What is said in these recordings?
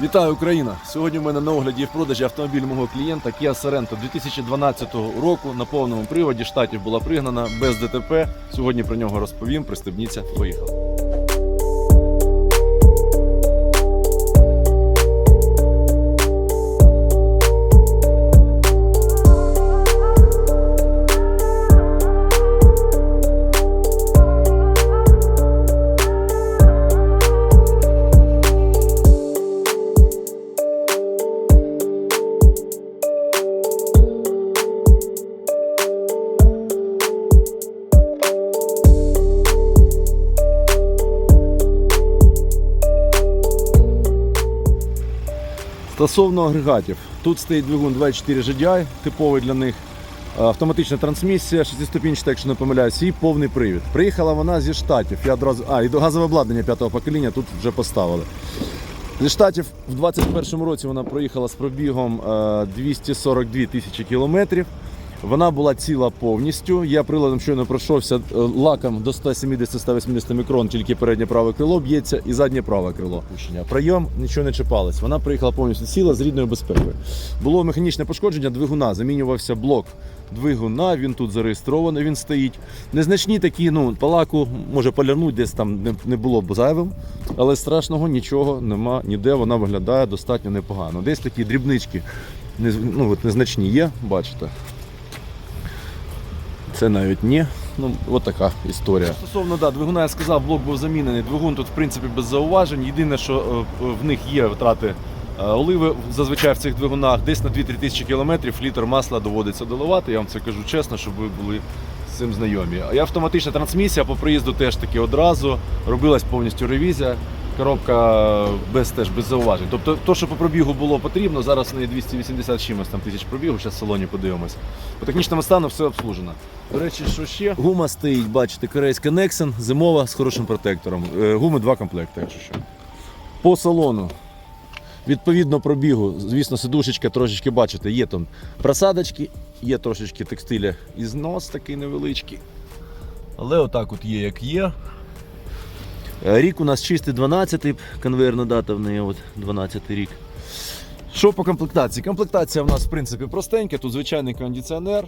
Вітаю Україна! Сьогодні в мене на огляді і в продажі автомобіль мого клієнта Kia Sorento 2012 року на повному приводі штатів була пригнана без ДТП. Сьогодні про нього розповім. Пристебніться, поїхали. Стосовно агрегатів, тут стоїть двигун 24 GDI, типовий для них. Автоматична трансмісія, 6-ступінчата, якщо не помиляюсь, і повний привід. Приїхала вона зі штатів. Я одразу... А, і до газове обладнання п'ятого покоління тут вже поставили. Зі штатів в 2021 році вона проїхала з пробігом е, 242 тисячі кілометрів. Вона була ціла повністю. Я приладом щойно пройшовся е, лаком до 170-180 мікрон, тільки переднє праве крило б'ється і заднє праве крило. Прийом нічого не чіпалось. Вона приїхала повністю ціла з рідною безпекою. Було механічне пошкодження двигуна, замінювався блок двигуна. Він тут зареєстрований, він стоїть. Незначні такі, ну, палаку може полярнуть, десь там не, було б зайвим, але страшного нічого нема ніде. Вона виглядає достатньо непогано. Десь такі дрібнички ну, от незначні є, бачите. Це навіть ні. Ну, от така історія. Стосовно да, двигуна, я сказав, блок був замінений. Двигун тут, в принципі, без зауважень. Єдине, що е, в них є втрати е, оливи зазвичай в цих двигунах. Десь на 2-3 тисячі кілометрів літр масла доводиться доливати. Я вам це кажу чесно, щоб ви були з цим знайомі. А автоматична трансмісія по приїзду теж таки одразу. Робилась повністю ревізія. Коробка без теж без зауважень. Тобто, то, що по пробігу було потрібно, зараз в неї 280 чимось там тисяч пробігу, зараз в салоні подивимось. По технічному стану все обслужено. До речі, що ще? Гума стоїть, бачите, корейська Nexen, зимова з хорошим протектором. Е, Гуми два комплекти, якщо що. По салону. Відповідно пробігу, звісно, сидушечка трошечки бачите, є там просадочки, є трошечки текстиля і знос такий невеличкий. Але отак от є, як є. Е, Рік у нас чистий 12-й, конвейерна дата в неї от 12-й рік. Що по комплектації? Комплектація в нас в принципі простенька, тут звичайний кондиціонер.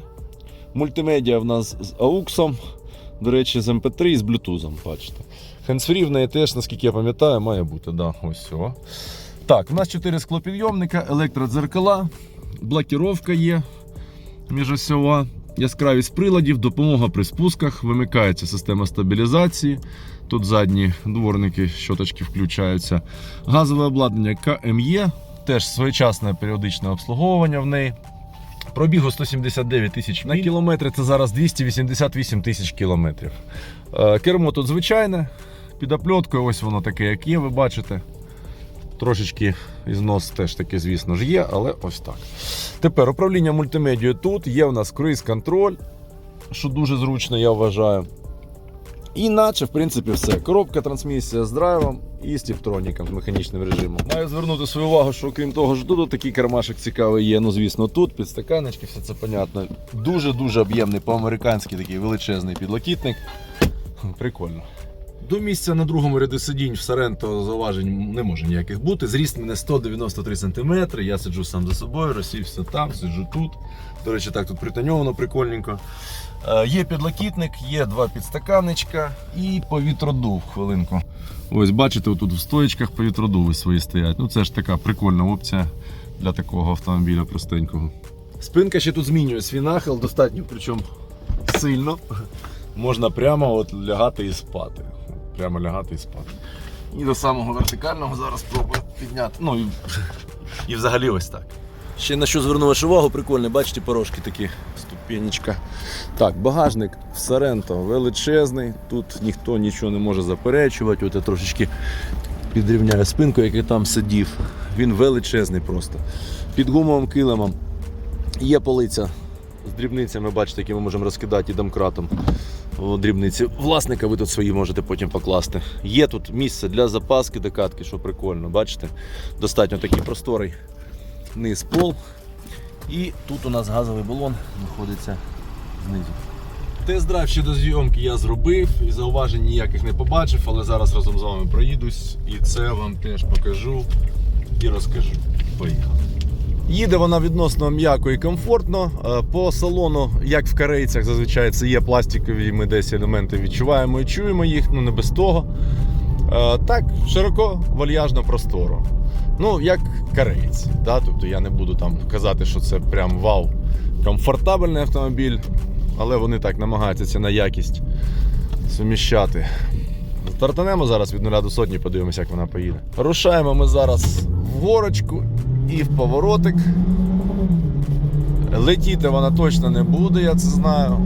Мультимедіа в нас з AUX, до речі, з MP3 і з Bluetooth, бачите. Хендсфрі в неї теж, наскільки я пам'ятаю, має бути. Да, ось все. Так, у нас 4 склопідйомника, електродзеркала, блокіровка є міжосьова, яскравість приладів, допомога при спусках, вимикається система стабілізації. Тут задні дворники, щоточки включаються. Газове обладнання КМЄ, теж своєчасне періодичне обслуговування в неї. Пробігу 179 тисяч на кілометри, це зараз 288 тисяч кілометрів. Е, Кермо тут звичайне, під опльоткою, ось воно таке, як є, ви бачите. Трошечки ізнос теж таки, звісно ж, є, але ось так. Тепер управління мультимедією тут, є у нас круїз-контроль, що дуже зручно, я вважаю. І наче, в принципі, все. Коробка, трансмісія з драйвом і з тіптроніком, з механічним режимом. Маю звернути свою увагу, що крім того, що тут такий кармашок цікавий є. Ну, звісно, тут підстаканечки, все це понятно. Дуже-дуже об'ємний, по-американськи такий величезний підлокітник. Прикольно. До місця на другому ряду сидінь в Соренто зауважень не може ніяких бути. Зріст мене 193 см. Я сиджу сам за собою, розсівся там, сиджу тут. До речі, так тут пританьовано прикольненько. Е, Є підлокітник, є два підстаканничка і повітродув. Хвилинку. Ось бачите, тут в стоєчках повітродуви свої стоять. Ну це ж така прикольна опція для такого автомобіля простенького. Спинка ще тут змінює свій нахил, достатньо, причому сильно. Можна прямо от лягати і спати. Прямо лягати і спати. І до самого вертикального зараз спробую підняти. Ну і, і взагалі ось так. Ще на що звернув вашу увагу, прикольно, бачите, порожки такі, ступенечка. Так, багажник в Соренто величезний, тут ніхто нічого не може заперечувати. От я трошечки підрівняю спинку, який там сидів. Він величезний просто. Під гумовим килимом є полиця з дрібницями, бачите, які ми можемо розкидати і домкратом. Дрібниці власника ви тут свої можете потім покласти. Є тут місце для запаски докатки, що прикольно, бачите? Достатньо такий просторий низ пол. І тут у нас газовий балон знаходиться знизу. Тест-драйв ще до зйомки я зробив і зауважень ніяких не побачив, але зараз разом з вами проїдусь і це вам теж покажу. і розкажу. Поїхали. Їде вона відносно м'яко і комфортно. Е, По салону, як в корейцях, зазвичай це є пластикові, ми десь елементи відчуваємо і чуємо їх, ну не без того. Е, Так, широко, вальяжно, просторо. Ну, як кореєць. Да? Тобто я не буду там казати, що це прям вау, комфортабельний автомобіль, але вони так намагаються це на якість суміщати. Стартанемо зараз від 0 до сотні, подивимося, як вона поїде. Рушаємо ми зараз в горочку і в поворотик. Летіти вона точно не буде, я це знаю.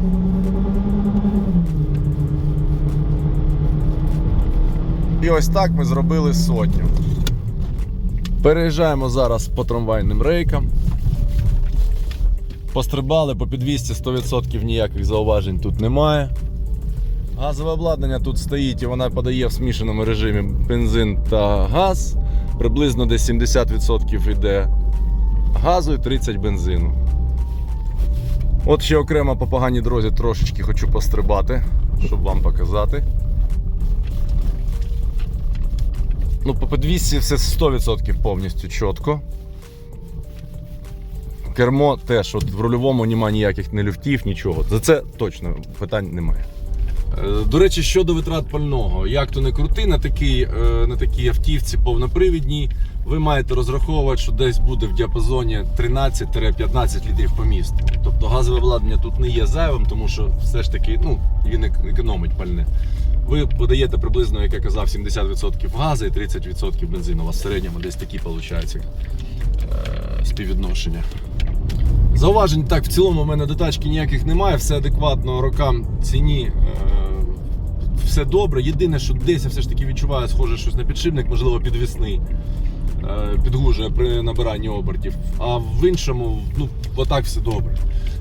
І ось так ми зробили сотню. Переїжджаємо зараз по трамвайним рейкам. Пострибали по підвісці 100% ніяких зауважень тут немає. Газове обладнання тут стоїть і вона подає в смішаному режимі бензин та газ. Приблизно десь 70% йде газу і 30 бензину. От ще окремо по поганій дорозі трошечки хочу пострибати, щоб вам показати. Ну, по підвісці все 100% повністю чітко. Кермо теж, от в рульовому немає ніяких не люфтів, нічого. За це точно питань немає. Е, До речі, щодо витрат пального, як то не крути, на такій, е, на такій автівці повнопривідній, ви маєте розраховувати, що десь буде в діапазоні 13-15 літрів по місту. Тобто газове обладнання тут не є зайвим, тому що все ж таки ну, він економить пальне. Ви подаєте приблизно, як я казав, 70% газу і 30% бензину. У вас в середньому десь такі виходить е, співвідношення. Зауважень так, в цілому в мене до тачки ніяких немає, все адекватно рокам ціні. Е, все добре. Єдине, що десь я все ж таки відчуваю, схоже щось на підшипник, можливо, підвісний. Е, підгужує при набиранні обертів. А в іншому, ну, отак все добре.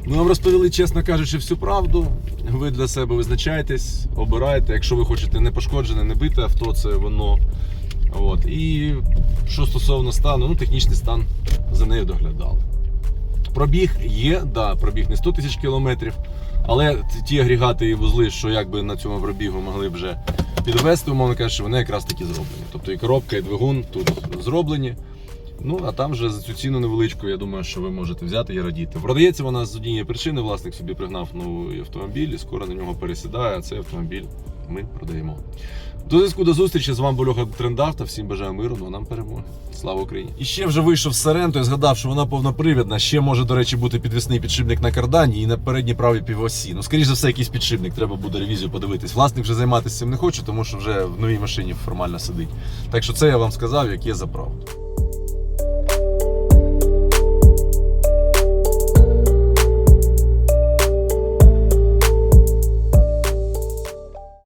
Ми вам розповіли, чесно кажучи, всю правду. Ви для себе визначаєтесь, обирайте. Якщо ви хочете не пошкоджене, не бите авто, це воно. От. І що стосовно стану, ну, технічний стан за нею доглядали. Пробіг є, да, пробіг не 100 тисяч кілометрів, але ті агрегати і вузли, що якби на цьому пробігу могли б вже підвести, умовно кажучи, вони якраз таки зроблені. Тобто і коробка, і двигун тут зроблені. Ну, а там вже за цю ціну невеличку, я думаю, що ви можете взяти і радіти. Продається вона з однієї причини, власник собі пригнав новий автомобіль і скоро на нього пересідає, а цей автомобіль ми продаємо. До зв'язку до зустрічі з вами був Льоха Трендавта. Всім бажаю миру, ну а нам перемоги. Слава Україні! І ще вже вийшов Саренто і згадав, що вона повнопривідна. Ще може, до речі, бути підвісний підшипник на кардані і на передній правій півосі. Ну, скоріш за все, якийсь підшипник, треба буде ревізію подивитись. Власник вже займатися цим не хоче, тому що вже в новій машині формально сидить. Так що це я вам сказав, як є за правду.